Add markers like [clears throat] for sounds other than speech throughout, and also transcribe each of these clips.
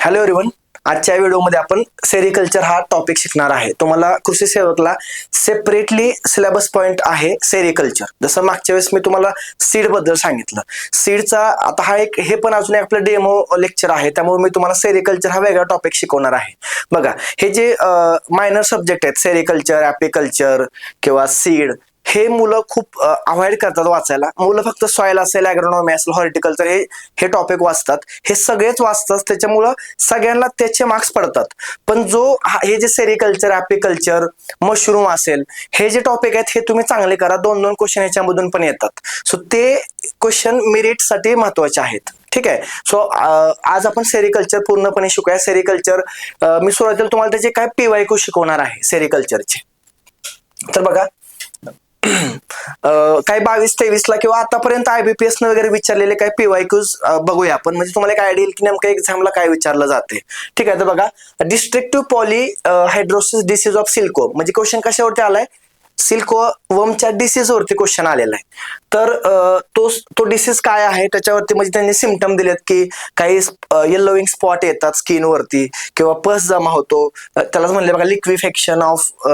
Hello everyone आजच्या व्हिडिओमध्ये आपण सेरिकल्चर हा टॉपिक शिकणार आहे. तुम्हाला कृषी सेवकला सेपरेटली सिलेबस पॉईंट आहे सेरिकल्चर जसं मागच्या वेळेस मी तुम्हाला सीडबद्दल सांगितलं. सीडचा आता हा एक हे पण अजून एक आपलं डेमो लेक्चर आहे. त्यामुळे मी तुम्हाला सेरिकल्चर हा वेगळा टॉपिक शिकवणार आहे. बघा हे जे मायनर सब्जेक्ट आहेत सेरिकल्चर ॲपिकल्चर किंवा सीड हे मुलं खूप अवॉइड करतात वाचायला. मुलं फक्त सॉयल असेल ॲग्रोनॉमी असेल हॉर्टिकल्चर हे हे टॉपिक वाचतात. हे सगळेच वाचतात त्याच्यामुळं सगळ्यांना त्याचे मार्क्स पडतात. पण जो हे जे सेरिकल्चर ॲपिकल्चर मशरूम असेल हे जे टॉपिक आहेत हे तुम्ही चांगले करा. दोन दोन क्वेश्चन याच्यामधून पण येतात. सो ते क्वेश्चन मेरिटसाठी महत्त्वाचे आहेत. ठीक आहे? सो आज आपण सेरिकल्चर पूर्णपणे शिकूया. सेरिकल्चर मी सुरुवातीला तुम्हाला त्याचे काय पीवायकू शिकवणार आहे सेरिकल्चरचे तर बघा काही बावीस तेवीस ला किंवा आतापर्यंत आयबीपीएस न वगैरे विचारलेले काही पीवायक्यूज बघूया. आपण म्हणजे तुम्हाला एक आयडिया येईल की नेमकं एक्झामला काय विचारलं जाते. ठीक आहे तर बघा. Destructive polyhedrosis disease of silkworm म्हणजे क्वेश्चन कशावरती आलाय? सिल्को वमच्या डिसीज वरती क्वेश्चन आलेला आहे. तर तो तो डिसीज काय आहे? त्याच्यावरती म्हणजे त्यांनी सिमटम दिलेत की काही येल्लोविंग स्पॉट येतात स्किन वरती किंवा पस जमा होतो. त्यालाच म्हणले बघा liquefaction of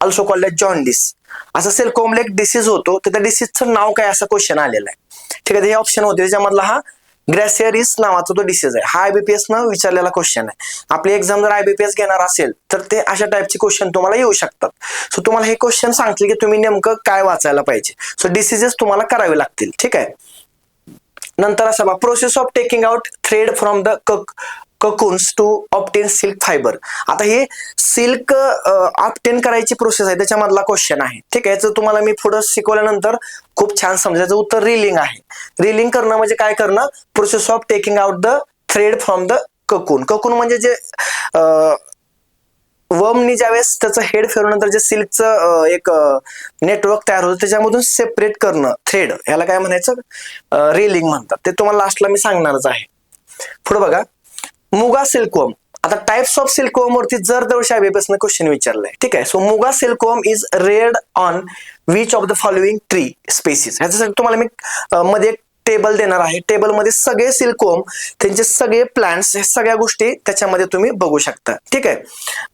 also called jaundice असं सेल्कोमला एक डिसीज होतो तर त्या डिसीजचं नाव काय असं क्वेश्चन आलेलं आहे. ठीक आहे हे ऑप्शन होते. त्याच्यामधला हा ग्रॅसियरिस नावाचा तो डिसीज आहे. हा आयबीपीएस न विचारलेला क्वेश्चन आहे. आपली एक्झाम जर आयबीपीएस घेणार असेल तर ते अशा टाईपचे क्वेश्चन तुम्हाला येऊ शकतात. सो तुम्हाला हे क्वेश्चन सांगतील की तुम्ही नेमकं काय वाचायला पाहिजे. सो डिसिजेस तुम्हाला करावे लागतील. ठीक आहे? नंतर असं बघा. Process of taking out thread from the cocoons to obtain silk fibre आता हे सिल्क ऑप्टेन करायची प्रोसेस आहे त्याच्यामधला क्वेश्चन आहे. ठीक आहे याचं तुम्हाला मी पुढं शिकवल्यानंतर खूप छान समजायचं उत्तर रिलिंग आहे. रिलिंग करणं म्हणजे काय करणं? Process of taking out the thread from the cocoon cocoon म्हणजे जे अं, वर्मनी ज्यावेळेस त्याचं हेड फिरवल्यानंतर जे सिल्कचं एक नेटवर्क तयार होतं त्याच्यामधून सेपरेट करणं थ्रेड ह्याला काय म्हणायचं? रेलिंग म्हणतात. ते तुम्हाला लास्टला मी सांगणारच आहे. पुढे बघा. मुगा सिल्कवम. आता टाइप्स ऑफ सिल्कवम वरती जर दरवर्षी आयबीपीएस क्वेश्चन विचारलाय. ठीक आहे? So muga silkworm is reared on which of the following tree species ह्याच्यासाठी तुम्हाला मी मध्ये एक टेबल देणार आहे. टेबलमध्ये सगळे सिल्कोम त्यांचे सगळे प्लांट्स हे सगळ्या गोष्टी त्याच्यामध्ये तुम्ही बघू शकता. ठीक आहे?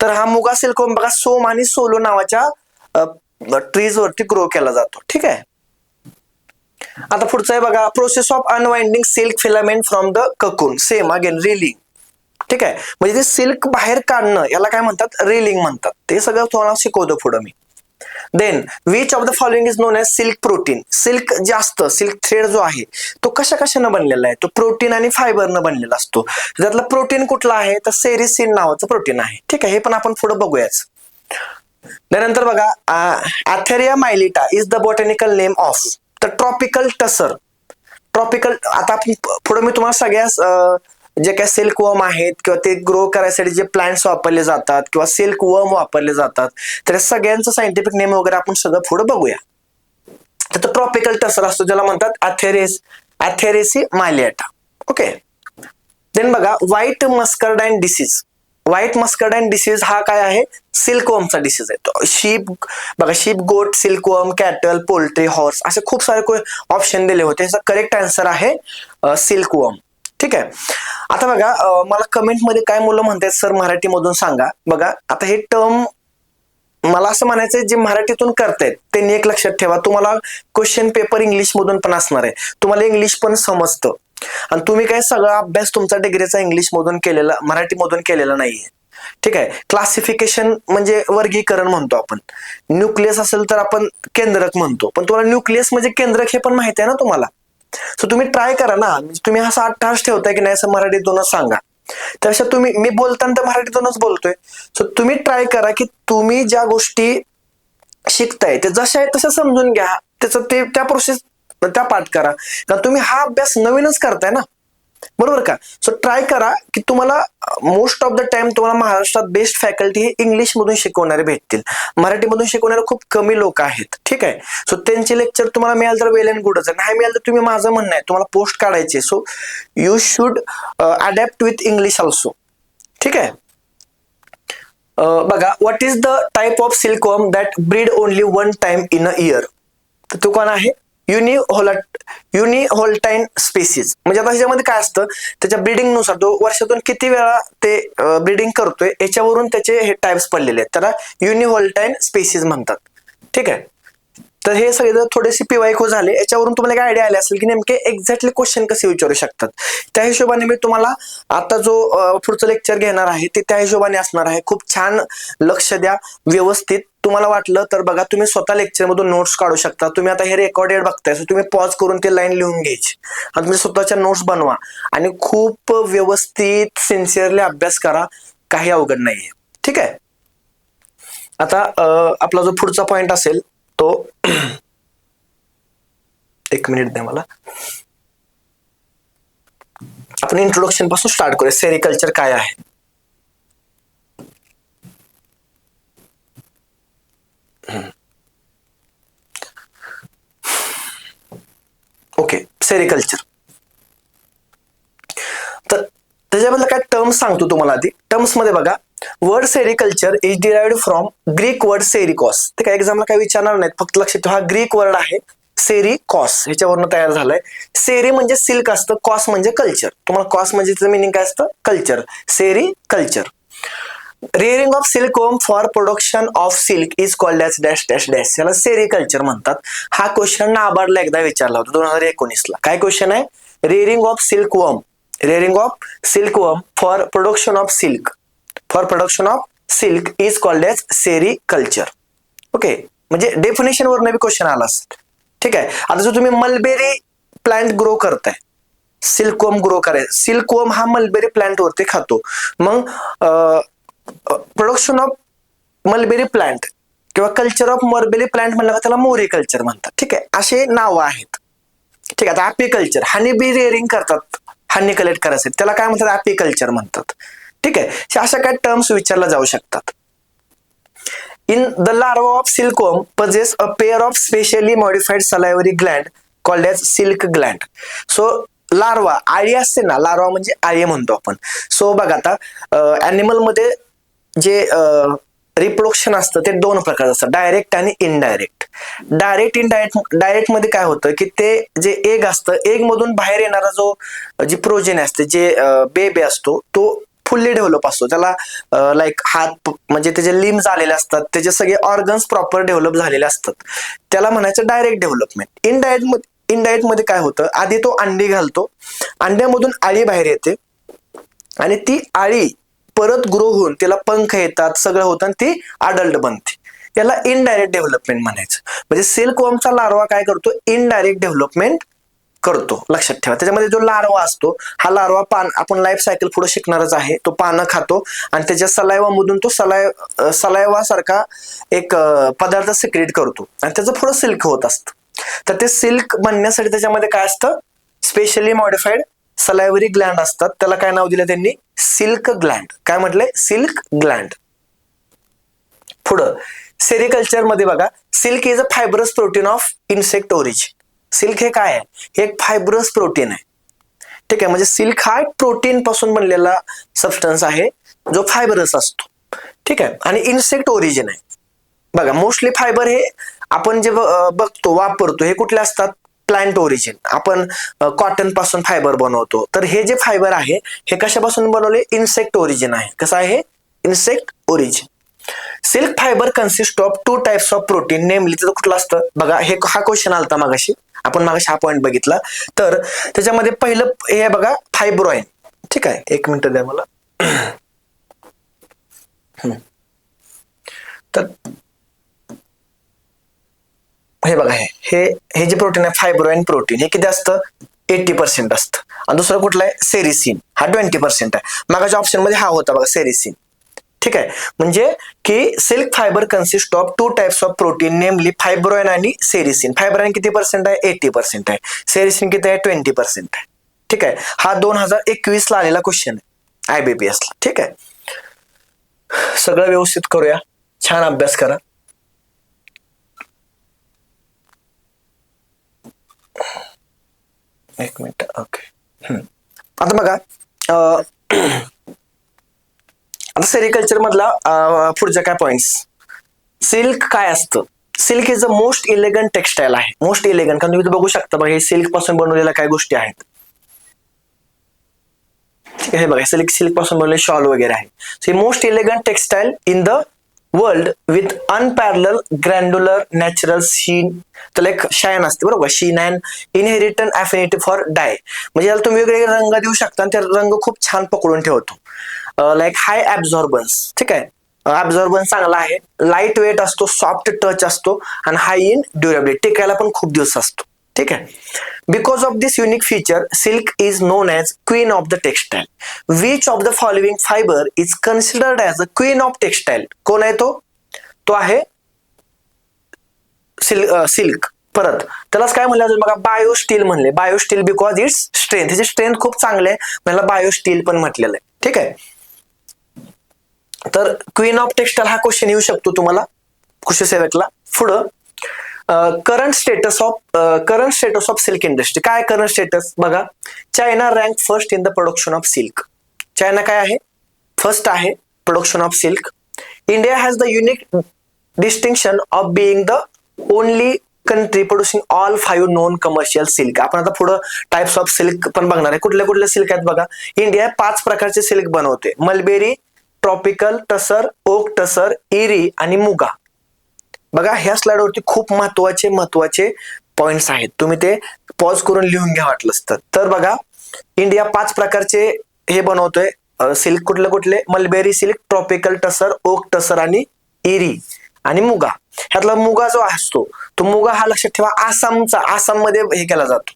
तर हा मुगा सिल्कोम बघा सोम आणि सोलो नावाच्या ट्रीज वरती ग्रो केला जातो. ठीक आहे? आता पुढचं आहे बघा process of unwinding silk filament from the cocoon same again reeling ठीक आहे? म्हणजे ते सिल्क बाहेर काढणं याला काय म्हणतात? रेलिंग म्हणतात. ते सगळं तुम्हाला शिकवतो पुढं मी. Then which of the following is known as silk protein silk जास्त सिल्क थ्रेड जो आहे तो कशा कशानं बनलेला आहे? तो प्रोटीन आणि फायबरनं बनलेला असतो. त्यातला प्रोटीन कुठलं आहे? तर सेरिसिन नावाचं प्रोटीन आहे. ठीक आहे? हे पण आपण पुढे बघूयाच. त्यानंतर बघा Antheraea mylitta is the botanical name of the tropical tussar tropical आता आपण पुढे मी तुम्हाला सगळ्या जे काही सिल्क वर्म आहेत किंवा ते ग्रो करायसाठी जे प्लांट्स वापरले जातात किंवा सिल्क वर्म वापरले जातात तर सगळ्यांचं सायंटिफिक नेम वगैरे आपण सगळं पुढे बघूया. तर तो ट्रॉपिकल टसर असतो ज्याला म्हणतात अथेरेस अथेरेसी मायलियाटा ओके देन बघा white muscardine disease white muscardine disease हा काय आहे? सिल्कवमचा डिसीज आहे. तो शीप बघा शीप गोट सिल्कवम कॅटल पोल्ट्री हॉर्स असे खूप सारे ऑप्शन दिले होते. याचा करेक्ट आन्सर आहे सिल्कवम ठीक आहे. आता बघा मला कमेंटमध्ये काय मुलं म्हणतात सर मराठीमधून सांगा. बघा आता हे टर्म मला असं म्हणायचंय जे मराठीतून करतायत त्यांनी एक लक्षात ठेवा तुम्हाला क्वेश्चन पेपर इंग्लिश मधून पण असणार आहे. तुम्हाला इंग्लिश पण समजतं. आणि तुम्ही काय सगळा अभ्यास तुमचा डिग्रीचा इंग्लिश मधून केलेला मराठीमधून केलेला नाहीये. ठीक आहे. क्लासिफिकेशन म्हणजे वर्गीकरण म्हणतो आपण. न्यूक्लियस असेल तर आपण केंद्रक म्हणतो. पण तुम्हाला न्यूक्लियस म्हणजे केंद्रक हे पण माहिती आहे ना तुम्हाला. सो तुम्ही ट्राय करा ना. तुम्ही असा अठ्ठास ठेवताय की नाही असं मराठीतूनच सांगा. त्यापेक्षा तुम्ही मी बोलताना तर मराठीतूनच बोलतोय. सो तुम्ही ट्राय करा की तुम्ही ज्या गोष्टी शिकताय ते जशा आहे तशा समजून घ्या. त्याचं ते त्या प्रोसेस त्या पाठ करा. कारण तुम्ही हा अभ्यास नवीनच करताय ना. बरोबर का? सो ट्राय करा की तुम्हाला मोस्ट ऑफ द टाइम तुम्हाला महाराष्ट्रात बेस्ट फॅकल्टी हे इंग्लिश मधून शिकवणारे भेटतील. मराठीमधून शिकवणारे खूप कमी लोक आहेत. ठीक आहे? सो त्यांचे लेक्चर तुम्हाला मिळालं तर वेल अँड गुडच नाही मिळाल तर तुम्ही माझं म्हणणं आहे. तुम्हाला पोस्ट काढायचे so you should adapt with English also ठीक आहे? बघा what is the type of silkworm that breed only one time in a year तर तो कोण आहे? युनिहोलट युनिहोल्टाईन स्पेसिस म्हणजे आता ह्याच्यामध्ये काय असतं? त्याच्या ब्रिडिंगनुसार तो वर्षातून किती वेळा ते ब्रिडिंग करतोय याच्यावरून त्याचे हे टाईप्स पडलेले आहेत. त्याला युनिहोल्टाईन स्पेसिस म्हणतात. ठीक आहे? तर हे सगळे जर थोडेसे पिवायको झाले याच्यावरून तुम्हाला काय आयडिया आली असेल की नेमके एक्झॅक्टली क्वेश्चन कसे विचारू शकतात? त्या हिशोबाने मी तुम्हाला आता जो पुढचं लेक्चर घेणार आहे ते त्या हिशोबाने असणार आहे. खूप छान लक्ष द्या व्यवस्थित. तुम्हाला वाटलं तर बघा तुम्ही स्वतः लेक्चर मधून नोट्स काढू शकता. तुम्ही आता हे रेकॉर्डेड बघताय सो तुम्ही पॉज करून ते लाईन लिहून घ्यायची. आणि तुम्ही स्वतःच्या नोट्स बनवा आणि खूप व्यवस्थित सिन्सिअरली अभ्यास करा. काही अवघड नाहीये. ठीक आहे? आता आपला जो पुढचा पॉइंट असेल तो [clears throat] एक मिनिट द्या मला. आपण इंट्रोडक्शनपासून स्टार्ट करूया. सेरिकल्चर काय आहे? ओके सेरिकल्चर तर त्याच्याबद्दल काय टर्म्स सांगतो तुम्हाला आधी. टर्म्समध्ये बघा word sericulture is derived from Greek word sericos ते काय एक्झामला काय विचारणार नाहीत. फक्त लक्षात ठेवा हा ग्रीक वर्ड आहे सेरी कॉस ह्याच्यावरनं तयार झालाय. सेरी म्हणजे सिल्क असतं कॉस म्हणजे कल्चर तुम्हाला कॉस म्हणजे त्याचं मिनिंग काय असतं? Culture sericulture rearing of silk worm for production of silk is called dash dash dash dash याला सेरिकल्चर म्हणतात. हा क्वेश्चन नाबार्डला एकदा विचारला होता दोन हजार एकोणीसला. काय क्वेश्चन आहे? Rearing of silkworm rearing of silkworm for production of silk for production of silk is called as sericulture okay म्हणजे डेफिनेशन वर बी क्वेश्चन आला असेल. ठीक आहे? आता जर तुम्ही मलबेरी प्लांट ग्रो करताय सिल्कवम ग्रो करायचं सिल्कवम हा मलबेरी प्लांट वरती खातो. मग प्रोडक्शन ऑफ मलबेरी प्लांट किंवा कल्चर ऑफ मलबेरी प्लांट म्हणलं का त्याला मोरी कल्चर म्हणतात. ठीक आहे? असे नावं आहेत. ठीक आहे? आता ॲपिकल्चर हनी बी रेअरिंग करतात. हनी कलेक्ट करायचं. त्याला काय म्हणतात? ॲपिकल्चर म्हणतात. ठीक आहे? अशा काही टर्म्स विचारला जाऊ शकतात. In the larva of silkworm possess a pair of specially modified salivary gland called as silk gland so larva आळी असते ना लार्वा म्हणजे आळी म्हणतो आपण. सो बघा आता अॅनिमलमध्ये जे रिप्रोडक्शन असतं ते दोन प्रकार असतात डायरेक्ट आणि इनडायरेक्ट डायरेक्ट इनडायरेक्ट डायरेक्टमध्ये काय होतं की ते जे एग असतं एग मधून बाहेर येणारा जो जी प्रोजेन असते जे बेबी असतो तो फुल्ली डेव्हलप असतो. त्याला लाईक हात म्हणजे त्याचे लिम्स आलेले असतात. त्याचे सगळे ऑर्गन्स प्रॉपर डेव्हलप झालेले असतात. त्याला म्हणायचं डायरेक्ट डेव्हलपमेंट इनडायरेक्ट इनडायरेक्टमध्ये काय होतं? आधी तो अंडी घालतो. अंड्यामधून आळी बाहेर येते. आणि ती आळी परत ग्रो होऊन तिला पंख येतात सगळं होतं आणि ती अडल्ट बनते. याला इनडायरेक्ट डेव्हलपमेंट म्हणायचं. म्हणजे सिल्क वॉर्मचा लार्वा काय करतो? इनडायरेक्ट डेव्हलपमेंट करतो. लक्षात ठेवा. त्याच्यामध्ये जो लार्वा असतो हा लार्वा पान आपण लाईफ सायकल पुढे शिकणारच आहे. तो पानं खातो आणि त्याच्या सलायवा मधून तो सलाय सलायवा सारखा एक पदार्थ सिक्रेट करतो. आणि त्याचं पुढं सिल्क होत असतं. तर ते सिल्क बनण्यासाठी त्याच्यामध्ये काय असतं? स्पेशली मॉडिफाईड सलायवरी ग्लँड असतात. त्याला काय नाव दिलं त्यांनी? सिल्क ग्लँड काय म्हटलंय सिल्क ग्लँड पुढं. सेरिकल्चरमध्ये बघा. Silk is a fibrous protein of insect origin silk हे काय आहे? हे एक फायबरस प्रोटीन आहे. ठीक आहे म्हणजे सिल्क हा प्रोटीन पासून बनलेला सबस्टन्स आहे जो फायबरस असतो. ठीक आहे आणि इन्सेक्ट ओरिजिन आहे. बघा मोस्टली फायबर हे आपण जे बघतो वापरतो हे कुठले असतात? प्लांट ओरिजिन आपण कॉटनपासून फायबर बनवतो. तर हे जे फायबर आहे हे कशापासून बनवले? इन्सेक्ट ओरिजिन आहे. कसं आहे insect origin silk fibre consist of two types of protein namely त्याचं कुठलं असतं? बघा हे हा क्वेश्चन आलता मागाशी. आपण मागाशी हा पॉईंट बघितला. तर त्याच्यामध्ये पहिलं हे बघा फायब्रॉइन ठीक आहे? एक मिनिट द्या मला. तर हे बघा हे हे हे जे प्रोटीन आहे फायब्रोइन प्रोटीन हे किती असतं? एट्टी पर्सेंट असतं. आणि दुसरं कुठलं आहे? सेरिसिन हा ट्वेंटी पर्सेंट आहे. मागाच्या ऑप्शनमध्ये हा होता बघा सेरिसिन ठीक आहे. म्हणजे की silk fibre consist of two types of protein namely fibroin आणि सेरिसिन फायब्रॉइन किती पर्सेंट आहे? एटी पर्सेंट आहे. सेरिसिन किती आहे? ट्वेंटी पर्सेंट आहे. ठीक आहे. हा दोन हजार एकवीस ला आलेला क्वेश्चन आहे आयबीपीएस ला. ठीक आहे. सगळं व्यवस्थित करूया. छान अभ्यास करा. एक मिनिट ओके आता बघा आता सेरिकल्चर मधला अं, पुढच्या काय पॉइंट्स सिल्क काय असतं? Silk is the most elegant textile आहे. मोस्ट इलेगंट कारण तुम्ही बघू शकता बघा हे सिल्क पासून बनवलेल्या काय गोष्टी आहेत. ठीक आहे हे बघा सिल्क सिल्क पासून बनवलेले शॉल वगैरे आहे. So most elegant textile in the world with unparalleled grandeur natural sheen त्याला एक शायन असते बरोबर? Sheen and inherent affinity for dye म्हणजे याला तुम्ही वेगवेगळे रंग देऊ शकता आणि ते रंग खूप छान पकडून ठेवतो. लाईक हाय ऍब्झॉर्बन्स ठीक आहे? ऍब्झॉर्बन्स चांगला आहे. लाइट वेट असतो सॉफ्ट टच असतो आणि हाय इन ड्युरेबिलिटी टिकायला पण खूप दिवस असतो. ठीक आहे? Because of this unique feature silk is known as queen of the textile which of the following fibre is considered as a queen of textile कोण आहे तो? तो आहे सिल्क सिल्क परत. त्यालाच काय म्हणलं अजून बघा बायो स्टील म्हणले. Bio steel because its strength त्याची स्ट्रेंथ खूप चांगले आहे. मला बायो स्टील पण म्हटलेलं आहे. ठीक आहे? तर क्वीन ऑफ टेक्सटाईल हा क्वेश्चन येऊ शकतो तुम्हाला कृषी सेवकला. पुढं current status of current status of silk industry काय करंट स्टेटस बघा China rank first in the production of silk China काय आहे? फर्स्ट आहे production of silk India has the unique distinction of being the only country producing all five non commercial silk आपण आता पुढं types of silk पण बघणार आहे. कुठल्या कुठल्या सिल्क आहेत बघा? इंडिया पाच प्रकारचे सिल्क बनवते. Mulberry tropical tussar oak tussar eri आणि मुगा. बघा ह्या स्लाइडवरती खूप महत्त्वाचे महत्त्वाचे पॉइंट्स आहेत. तुम्ही ते पॉज करून लिहून घ्या वाटलंच तर तर बघा इंडिया पाच प्रकारचे हे बनवतोय. सिल्क कुठले कुठले? Mulberry silk tropical tussar oak tussar आणि इरी आणि मुगा. ह्यातला मुगा जो असतो तो मुगा हा लक्षात ठेवा आसामचा. आसाममध्ये हे केला जातो.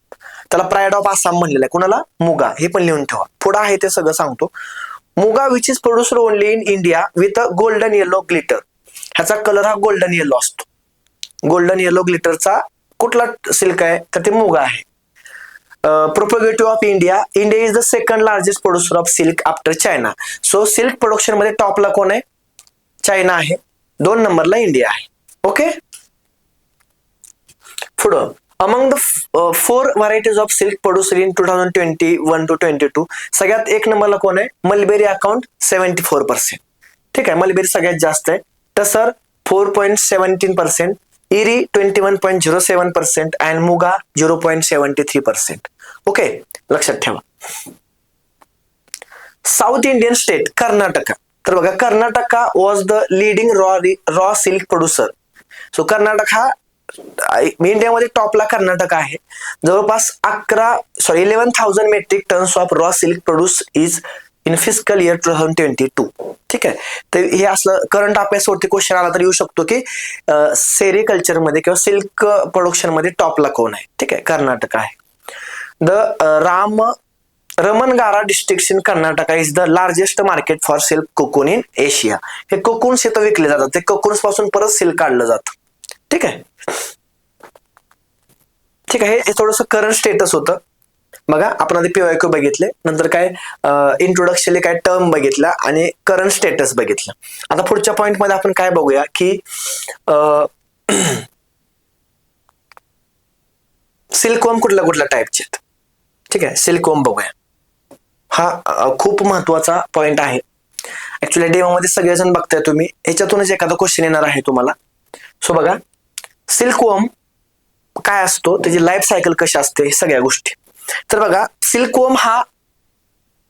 त्याला प्राईड ऑफ आसाम म्हणलेला आहे. कुणाला? मुगा. हे पण लिहून ठेवा. पुढं आहे ते सगळं सांगतो. Muga which is producer only in India with a golden yellow glitter ह्याचा कलर हा गोल्डन येलो असतो. गोल्डन येलो ग्लिटरचा कुठला सिल्क आहे? तर ते मुगा आहे. Propagative of India India is the second largest producer of silk after China so silk प्रोडक्शनमध्ये टॉपला कोण आहे? चायना आहे. दोन नंबरला इंडिया आहे. ओके पुढं. Among the four varieties of silk producer in two thousand twenty one two twenty two सगळ्यात एक नंबरला कोण आहे? Mulberry account seventy four percent ठीक आहे मलबेरी सगळ्यात जास्त आहे. Tussar four point seventeen percent eri twenty one point zero seven percent and muga zero point seventy three percent okay लक्षात ठेवा. South Indian state Karnataka. तर बघा Karnataka was the leading raw raw silk producer so Karnataka हा इंडियामध्ये टॉपला कर्नाटक आहे. जवळपास अकरा sorry eleven thousand metric tons of raw silk produce is in physical year two thousand twenty two ठीक आहे? तर हे असलं करंट अभ्यासवरती क्वेश्चन आला तर येऊ शकतो की सेरिकल्चरमध्ये किंवा सिल्क प्रोडक्शनमध्ये टॉपला कोण आहे? ठीक आहे? कर्नाटक आहे. The Ram Ramanagara district in Karnataka is the largest market for silk cocoon in Asia हे कोकून्स इथं विकले जातात. ते कोकून्सपासून परत सिल्क काढलं जातं. ठीक आहे. ठीक आहे हे थोडंसं करंट स्टेटस होतं. बघा आपण आधी पीवायक्यू बघितले नंतर काय इंट्रोडक्शन काय टर्म बघितला आणि करंट स्टेटस बघितलं. आता पुढच्या पॉईंटमध्ये आपण काय बघूया की सिल्कवम कुठल्या कुठल्या टाईपचे आहेत. ठीक आहे सिल्कवम बघूया. हा खूप महत्त्वाचा पॉइंट आहे. ऍक्च्युली डेमोमध्ये सगळेजण बघताय तुम्ही. याच्यातूनच एखादा क्वेश्चन येणार आहे तुम्हाला. सो बघा. सिल्कवम काय असतो? त्याची लाईफ सायकल कशी असते? हे सगळ्या गोष्टी. तर बघा सिल्कवम हा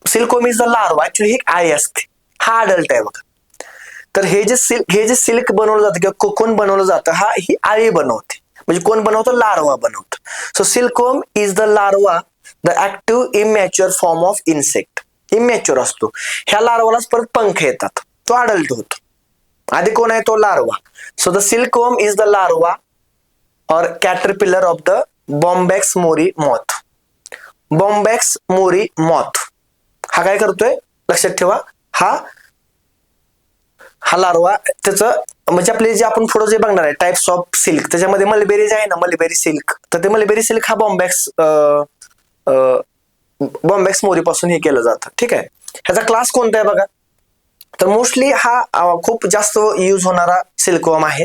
silkworm is the larva actually ही आई असते. हा अडल्ट आहे बघा. तर हे जे सिल्क हे जे सिल्क बनवलं जातं किंवा कोकोन बनवलं जातं हा ही आळी बनवते. म्हणजे कोण बनवतो? लार्वा बनवतो. So silkworm is the larva the active immature form of insect immature असतो. ह्या लार्वालाच परत पंख येतात. तो अडल्ट होतो आधी कोण आहे? तो larva so the silkworm is the larva or caterpillar of the Bombyx mori moth Bombyx mori moth हा काय करतोय? लक्षात ठेवा. हा हा लार्वा त्याचं म्हणजे आपले जे आपण पुढे जे बघणार आहे टाइप्स ऑफ सिल्क त्याच्यामध्ये मलबेरी जे आहे ना मलबेरी सिल्क तर ते मलबेरी सिल्क हा बॉम्बॅक्स बॉम्बॅक्स मोरी पासून हे केलं जातं. ठीक आहे? ह्याचा क्लास कोणता आहे बघा? तर मोस्टली हा खूप जास्त यूज होणारा सिल्कवम आहे.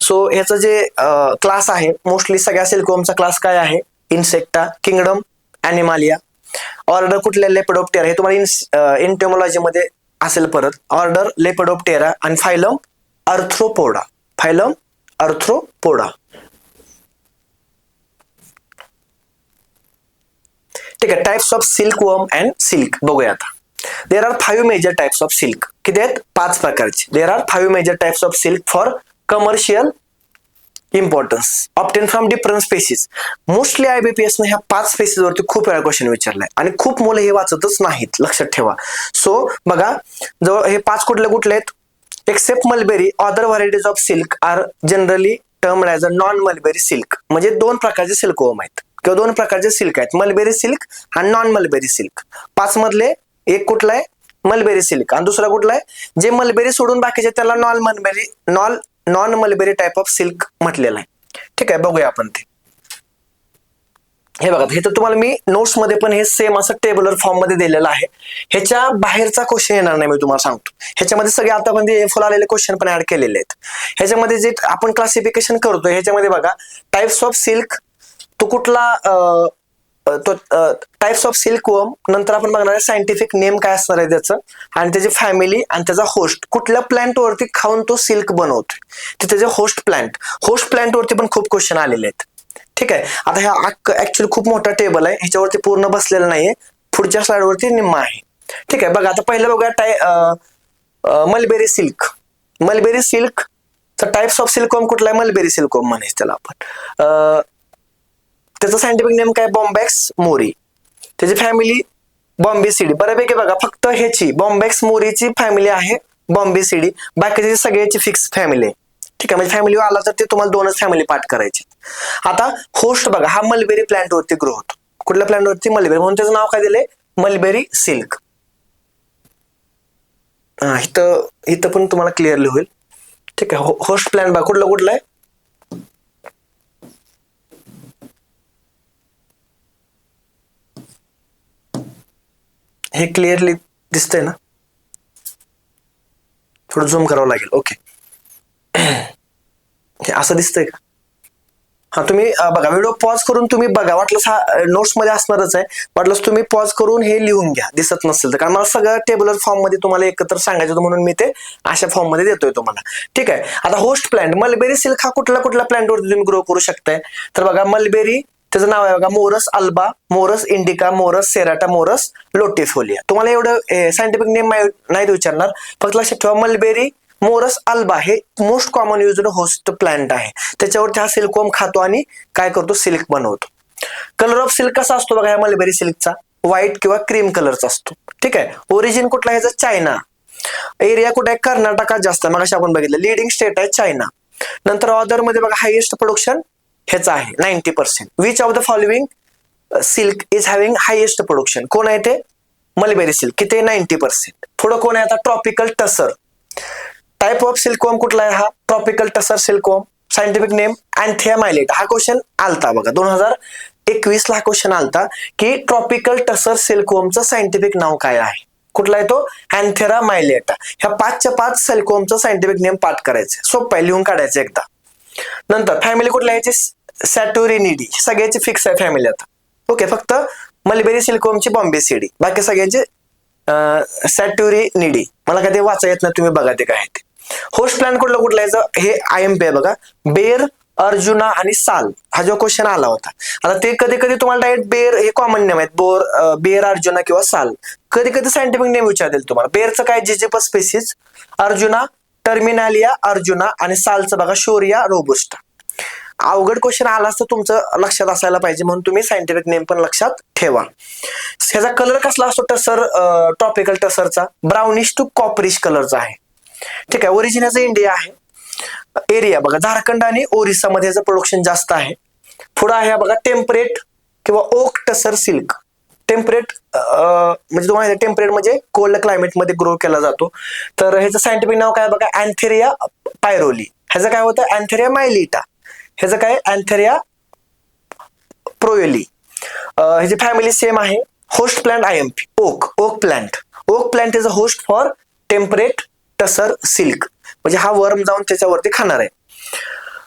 सो ह्याचं जे क्लास आहे मोस्टली सगळ्या सिल्कवमचा क्लास काय आहे? इन्सेक्टा किंगडम अॅनिमालिया ऑर्डर कुठल्या लेपडोप्टेरा हे तुम्हाला इंटेमोलॉजी मध्ये असेल परत. ऑर्डर लेपडोप्टेरा आणि फायलम अर्थ्रोपोडा फायलम अर्थ्रोपोडा ठीक आहे types of silk worm and silk बघूया आता. There are five major types of silk किती आहेत? पाच प्रकारचे. There are five major types of silk for commercial importance obtained from different species mostly IBPS ने ह्या पाच स्पेसिसवरती खूप वेळा क्वेश्चन विचारलाय. आणि खूप मुलं हे वाचतच नाहीत लक्षात ठेवा. सो बघा जवळ हे पाच कुठले कुठले आहेत? Except mulberry other varieties of silk are generally term as a non mulberry silk म्हणजे दोन प्रकारचे सिल्क ओम आहेत. किंवा दोन प्रकारचे सिल्क आहेत. मलबेरी सिल्क आणि नॉन मलबेरी सिल्क पाच मधले एक कुठला आहे? Mulberry silk. आणि दुसरा कुठला आहे? जे मलबेरी सोडून बाकीचे त्याला non mulberry non non mulberry type of silk म्हटलेलं आहे. ठीक आहे बघूया आपण ते. हे बघा हे तर तुम्हाला मी नोट्समध्ये पण हे सेम असं टेबलर फॉर्ममध्ये दिलेलं आहे. ह्याच्या बाहेरचा क्वेश्चन येणार नाही मी तुम्हाला सांगतो. ह्याच्यामध्ये सगळे आतापर्यंत फुल आलेले क्वेश्चन पण ऍड केलेले आहेत. ह्याच्यामध्ये जे आपण क्लासिफिकेशन करतो ह्याच्यामध्ये बघा टाइप्स ऑफ सिल्क तो कुठला तो टाइप्स ऑफ सिल्क वर्म नंतर आपण बघणार आहे सायंटिफिक नेम काय असणार आहे त्याचं. आणि त्याची फॅमिली आणि त्याचा होस्ट कुठल्या प्लांट वरती खाऊन तो सिल्क बनवतोय? ते त्याचे होस्ट प्लांट होस्ट प्लांट वरती पण खूप क्वेश्चन आलेले आहेत. ठीक आहे? आता ह्या ऍक्च्युअली खूप मोठा टेबल आहे. ह्याच्यावरती पूर्ण बसलेलं नाहीये. पुढच्या स्लाइडवरती निम्मा आहे. ठीक आहे? बघा आता पहिलं बघा type mulberry silk mulberry silk तर टाइप्स ऑफ सिल्कॉम कुठला आहे? मलबेरी सिल्कॉम म्हणायचं त्याला आपण. त्याचं सायंटिफिक नेम काय? बॉम्बॅक्स मोरी त्याची फॅमिली बॉम्बे सिडी बऱ्यापैकी बघा फक्त ह्याची बॉम्बॅक्स मोरीची फॅमिली आहे बॉम्बे सिडी बाकीची सगळ्याची फिक्स फॅमिली आहे. ठीक आहे म्हणजे फॅमिली आला तर ते तुम्हाला दोनच फॅमिली पाठ करायची. आता होस्ट बघा हा मलबेरी प्लांट वरती ग्रो होतो. कुठल्या प्लांट वरती? मलबेरी म्हणून त्याचं नाव काय दिलंय? मलबेरी सिल्क हा इथं इथं पण तुम्हाला क्लिअरली होईल. ठीक आहे होस्ट प्लांट बघा कुठलं कुठलं आहे? हे क्लिअरली दिसतंय ना? थोडं झूम करावं लागेल. ओके हे असं दिसतंय का? हा तुम्ही बघा व्हिडिओ पॉज करून तुम्ही बघा. वाटलंस हा नोट्समध्ये असणारच आहे. वाटलंच तुम्ही पॉज करून हे लिहून घ्या. दिसत नसेल तर. कारण मला सगळं टेबलर फॉर्ममध्ये तुम्हाला एकत्र सांगायचं होतं म्हणून मी ते अशा फॉर्ममध्ये देतोय तुम्हाला. ठीक आहे? आता होस्ट प्लांट मलबेरी सिल्क हा कुठला कुठल्या प्लांटवरती तुम्ही ग्रो करू शकताय? तर बघा मलबेरी त्याचं नाव आहे बघा Morus alba Morus indica Morus serrata Morus latifolia. तुम्हाला एवढं सायंटिफिक नेम नाही विचारणार. फक्त लक्षात ठेवा मलबेरी मोरस अल्बा हे most common used host plant आहे. त्याच्यावरती हा सिल्कवॉम खातो आणि काय करतो? सिल्क बनवतो. कलर ऑफ सिल्क कसा असतो बघा ह्या मलबेरी सिल्कचा व्हाईट किंवा क्रीम कलरचा असतो. ठीक आहे? ओरिजिन कुठला ह्याचा चायना एरिया कुठे आहे? कर्नाटकात जास्त मग आपण बघितलं. लिडिंग स्टेट आहे चायना नंतर ऑदरमध्ये बघा हायेस्ट प्रोडक्शन ह्याच आहे ninety percent which of the following silk is having highest production कोण आहे ते? मलबेरी सिल्क किती नाईन्टी पर्सेंट पुढं कोण आहे आता? Tropical tasar type of silkworm कुठला आहे हा? Tropical tasar silkworm scientific name अँथिया mylitta हा क्वेश्चन आलता बघा. दोन हजार एकवीस ला क्वेश्चन आलता की ट्रॉपिकल टसर सिल्कवॉमचं सायंटिफिक नाव काय आहे? कुठला आहे तो? अँथेरा मायलेटा ह्या पाचच्या पाच सिल्कवॉमचं सायंटिफिक नेम पाठ करायचं सोपं आहे लिहून काढायचं एकदा. नंतर फॅमिली कुठल्या याची सॅटोरिनिडी सगळ्याची फिक्स आहे फॅमिली आता. ओके फक्त मलबेरी सिल्कवॉमची बॉम्बे सीडी बाकी सगळ्यांचे सॅट्युरिनिडी मला काय ते वाचा येत नाही तुम्ही बघा ते काय आहे ते. होस्ट प्लॅन कुठलं कुठलं यायचं हे आय एम पी आहे बघा. बेर अर्जुना आणि साल हा जो क्वेश्चन आला होता. आता ते कधी कधी तुम्हाला डायरेक्ट बेर हे कॉमन नेम आहेत. बोर बेर अर्जुना किंवा साल कधी कधी सायंटिफिक नेम विचारतील तुम्हाला. बेरचं काय Ziziphus species Arjuna Terminalia Arjuna आणि सालचं बघा शोरिया रोबुस्टा. अवघड क्वेश्चन आला असतं तुमचं लक्षात असायला पाहिजे म्हणून तुम्ही सायंटिफिक नेम पण लक्षात ठेवा. ह्याचा कलर कसला असतो टसर टॉपिकल टसरचा? ब्राउनिश टू कॉपरिश कलरचा आहे. ठीक आहे ओरिजिन ह्याचं इंडिया आहे. एरिया बघा झारखंड आणि ओरिसामध्ये याचं प्रोडक्शन जास्त आहे. पुढं आहे बघा टेम्परेट किंवा ओक टसर सिल्क टेम्परेट म्हणजे तुम्हाला टेम्परेट म्हणजे कोल्ड क्लायमेटमध्ये ग्रो केला जातो. तर ह्याचं सायंटिफिक नाव काय बघा? अँथेरिया पायरोली ह्याचं काय होतं? अँथेरिया मायलिटा ह्याचं काय? अँथेरिया प्रोयोली ह्याची फॅमिली सेम आहे. Host plant I M P oak oak plant oak plant is a host for temperate tasar silk म्हणजे हा वर्म जाऊन त्याच्यावरती खाणार आहे.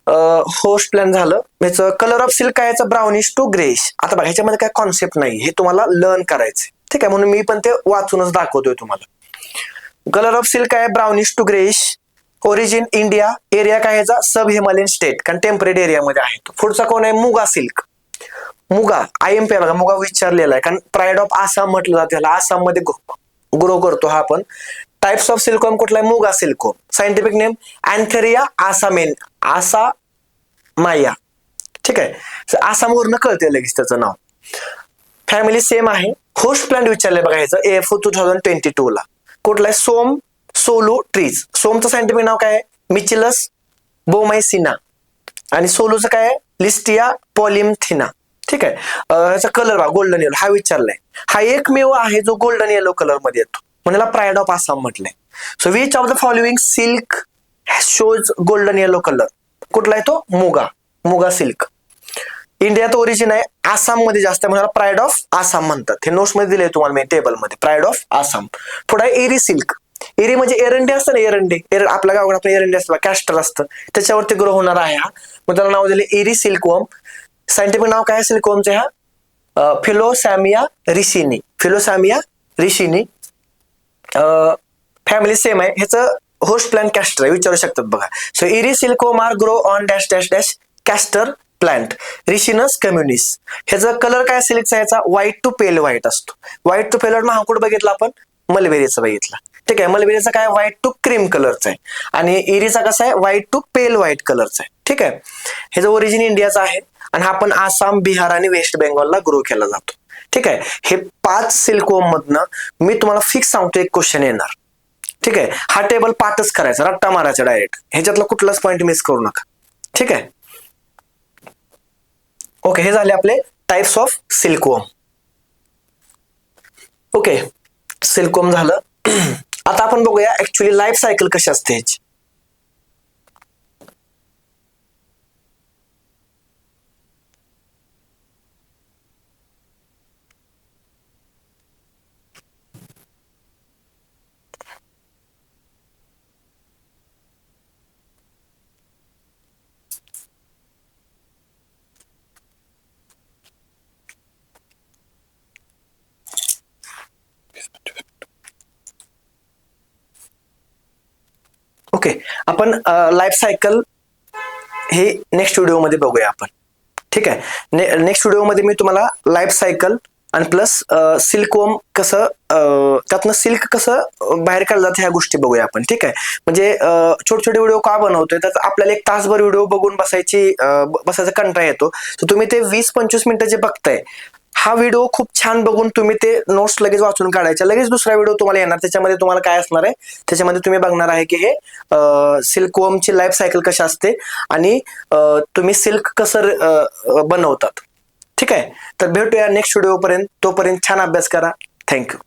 होस्ट प्लॅन झालं. ह्याचं कलर ऑफ सिल्क काय याचं ब्राउनिश टू ग्रेश आता बघा ह्याच्यामध्ये काय कॉन्सेप्ट नाही. हे तुम्हाला लर्न करायचे ठीक आहे म्हणून मी पण ते वाचूनच दाखवतोय तुम्हाला. कलर ऑफ सिल्क आहे? Brownish to greyish origin India area काय ह्याचा सब हिमालयन स्टेट कारण टेम्परेट एरियामध्ये आहे पुढचा कोण आहे? Muga silk muga. I M P बघा मुगा विचारलेला आहे. कारण प्राईड ऑफ आसाम म्हटलं जातं त्याला आसाममध्ये ग्रो करतो हा आपण. टाइप्स ऑफ सिल्कॉम कुठला आहे? Muga silkworm scientific name antheraea आसामेन आसा माया. ठीक आहे? आसामवरनं कळते लगेच त्याचं नाव. फॅमिली सेम आहे. होस्ट प्लांट विचारलंय बघा ह्याचं. F two thousand twenty two ला. कुठला आहे? सोम सोलो ट्रीज सोमचं सायंटिफिक नाव काय आहे? मिचिलस बोमायसिना आणि सोलूचं काय आहे? लिस्टिया पॉलिमथिना ठीक आहे? ह्याचा कलर बघा गोल्डन येलो हा विचारलाय. हा एकमेव आहे जो गोल्डन येलो कलरमध्ये येतो. म्हणजे प्राईड ऑफ आसाम म्हटलंय. So which of the following silk shows golden yellow colour कुठला आहे तो? मुगा. मुगा सिल्क इंडियात ओरिजिन आहे. आसाममध्ये जास्त आहे प्राईड ऑफ आसाम म्हणतात. हे नोट्समध्ये दिले तुम्हाला मी टेबलमध्ये प्राईड ऑफ आसाम पुढे एरी सिल्क एरी म्हणजे एरंडे असतं ना एरंडे. एर आपल्या गावाकडे आपलं एरंडे असतं कॅस्टर असतं. त्याच्यावरती ग्रो होणार आहे हा. मग त्याला नाव दिले एरी सिल्कवम. सायंटिफिक नाव काय सिल्कवमचे हा फिलोसॅमिया रिशिनी फिलोसॅमिया रिशिनी फॅमिली सेम आहे. ह्याचं होस्ट प्लांट कॅस्टर विचारू शकतात बघा so eri silkworm are grow on dash dash dash castor plant ricinus communis ह्याचा कलर काय सिल्कचा ह्याचा व्हाईट टू पेल व्हाईट असतो व्हाईट टू पेल महाकुड बघितला आपण मलबेरीचा बघितला ठीक आहे मलबेरीचा काय व्हाईट टू क्रीम कलरचा आहे आणि इरीचा कसा आहे व्हाईट टू पेल व्हाईट कलरचा आहे ठीक आहे ह्याचं ओरिजिन इंडियाचा आहे आणि हा आपण आसाम बिहार आणि वेस्ट बेंगॉलला ग्रो केला जातो ठीक आहे हे पाच सिल्कोम मधनं मी तुम्हाला फिक्स सांगतो एक क्वेश्चन येणार ठीक आहे? हा टेबल पाठच करायचा रट्टा मारायचा डायरेक्ट ह्याच्यातला कुठलाच पॉईंट मिस करू नका. ठीक आहे? ओके हे झाले आपले types of silkworm okay silkworm झालं. [clears throat] आता आपण बघूया ऍक्च्युली लाईफ सायकल कशी असते ह्याची. ओके आपण लाईफ सायकल हे नेक्स्ट व्हिडिओमध्ये बघूया आपण. ठीक आहे? नेक्स्ट व्हिडिओमध्ये मी तुम्हाला लाईफ सायकल आणि प्लस सिल्कवम कसं त्यातनं सिल्क कसं बाहेर काढलं जातं ह्या गोष्टी बघूया आपण. ठीक आहे? म्हणजे छोटे छोटे व्हिडिओ का बनवतोय? तर आपल्याला एक तासभर व्हिडिओ बघून बसायची बसायचा कंटाळा येतो. तर तुम्ही ते वीस पंचवीस मिनिटं जे बघताय हा व्हिडिओ खूप छान बघून तुम्ही ते नोट्स लगेच वाचून काढायचे. लगेच दुसरा व्हिडिओ तुम्हाला येणार. त्याच्यामध्ये तुम्हाला काय असणार आहे? त्याच्यामध्ये तुम्ही बघणार आहे की हे सिल्कवमची लाईफ सायकल कशी असते आणि तुम्ही सिल्क कसं बनवतात. ठीक आहे? तर भेटूया नेक्स्ट व्हिडिओ पर्यंत. तोपर्यंत छान अभ्यास करा. थँक्यू